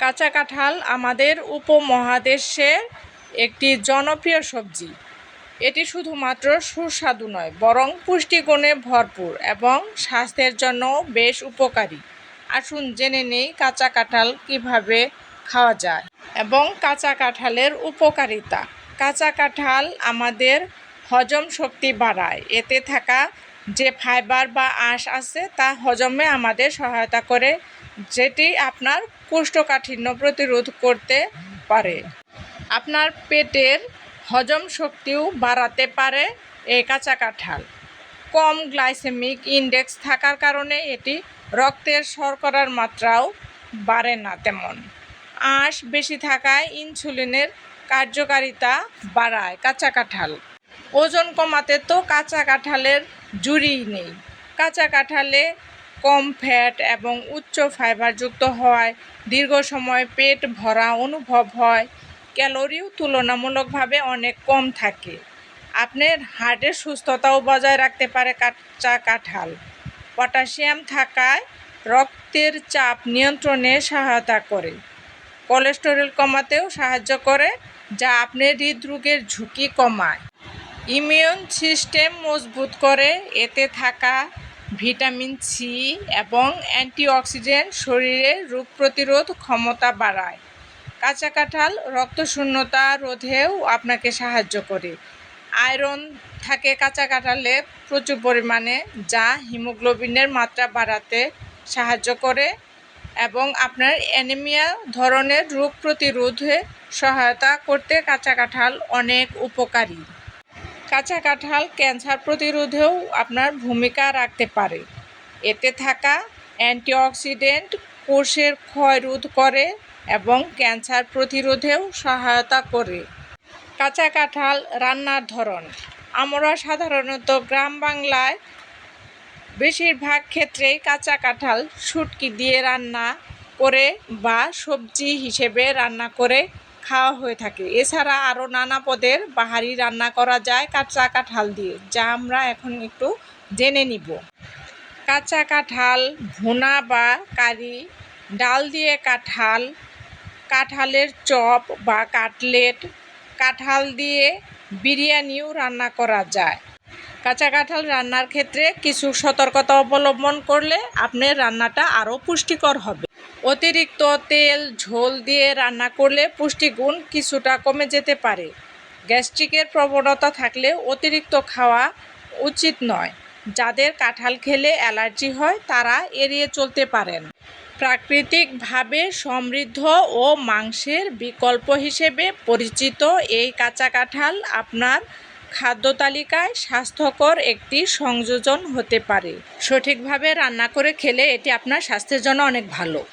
কাঁচা কাঁঠাল আমাদের উপমহাদেশের একটি জনপ্রিয় সবজি। এটি শুধুমাত্র সুস্বাদু নয়, বরং পুষ্টিগুণে ভরপুর এবং স্বাস্থ্যের জন্য বেশ উপকারী। আসুন জেনে নেই কাঁচা কাঁঠাল কীভাবে খাওয়া যায় এবং কাঁচা কাঁঠালের উপকারিতা। কাঁচা কাঁঠাল আমাদের হজম শক্তি বাড়ায়। এতে থাকা যে ফাইবার বা আঁশ আছে, তা হজমে আমাদের সহায়তা করে যেটি আপনার কোষ্ঠকাঠিন্য প্রতিরোধ করতে পারে। আপনার পেটের হজম শক্তিও বাড়াতে পারে এই কাঁচা কাঁঠাল। কম গ্লাইসেমিক ইন্ডেক্স থাকার কারণে এটি রক্তের শর্করার মাত্রাও বাড়ে না তেমন। আঁশ বেশি থাকায় ইনসুলিনের কার্যকারিতা বাড়ায় কাঁচা কাঁঠাল। ওজন কমাতে তো কাঁচা কাঁঠালের জুড়িই নেই। কাঁচা কাঁঠালে কম ফ্যাট এবং উচ্চ ফাইবারযুক্ত হওয়ায় দীর্ঘ সময় পেট ভরা অনুভব হয়। ক্যালোরিও তুলনামূলকভাবে অনেক কম থাকে। আপনার হার্টের সুস্থতাও বজায় রাখতে পারে কাঁচা কাঁঠাল। পটাশিয়াম থাকায় রক্তের চাপ নিয়ন্ত্রণে সহায়তা করে। কোলেস্টেরল কমাতেও সাহায্য করে, যা আপনার হৃদরোগের ঝুঁকি কমায়। ইমিউন সিস্টেম মজবুত করে, এতে থাকা ভিটামিন সি এবং অ্যান্টিঅক্সিডেন্ট শরীরে রোগ প্রতিরোধ ক্ষমতা বাড়ায়। কাঁচা কাঁঠাল রক্তশূন্যতা রোধেও আপনাকে সাহায্য করে। আয়রন থাকে কাঁচা কাঁঠালে প্রচুর পরিমাণে, যা হিমোগ্লোবিনের মাত্রা বাড়াতে সাহায্য করে এবং আপনার অ্যানিমিয়া ধরনের রোগ প্রতিরোধে সহায়তা করতে কাঁচা কাঁঠাল অনেক উপকারী। কাঁচা কাঁঠাল ক্যান্সার প্রতিরোধেও আপনার ভূমিকা রাখতে পারে। এতে থাকা অ্যান্টিঅক্সিডেন্ট কোষের ক্ষয় রোধ করে এবং ক্যান্সার প্রতিরোধেও সহায়তা করে। কাঁচা কাঁঠাল রান্নার ধরন। আমরা সাধারণত গ্রাম বাংলায় বেশিরভাগ ক্ষেত্রেই কাঁচা কাঁঠাল শুটকি দিয়ে রান্না করে বা সবজি হিসেবে রান্না করে খাওয়া হয়ে থাকে। এছাড়া আরও নানা পদের বাহারি রান্না করা যায় কাঁচা কাঁঠাল দিয়ে, যা আমরা এখন একটু জেনে নিব। কাঁচা কাঁঠাল, ভুনা বা কারি, ডাল দিয়ে কাঁঠাল, কাঁঠালের চপ বা কাটলেট, কাঁঠাল দিয়ে বিরিয়ানিও রান্না করা যায়। কাঁচা কাঁঠাল রান্নার ক্ষেত্রে কিছু সতর্কতা অবলম্বন করলে আপনার রান্নাটা আরও পুষ্টিকর হবে। অতিরিক্ত তেল, ঝোল দিয়ে রান্না করলে পুষ্টিগুণ কিছুটা কমে যেতে পারে। গ্যাস্ট্রিকের প্রবণতা থাকলে অতিরিক্ত খাওয়া উচিত নয়। যাদের কাঁঠাল খেলে অ্যালার্জি হয়, তারা এড়িয়ে চলতে পারেন। প্রাকৃতিকভাবে সমৃদ্ধ ও মাংসের বিকল্প হিসেবে পরিচিত এই কাঁচা কাঁঠাল আপনার খাদ্য তালিকায় স্বাস্থ্যকর একটি সংযোজন হতে পারে। সঠিকভাবে রান্না করে খেলে এটি আপনার স্বাস্থ্যের জন্য অনেক ভালো।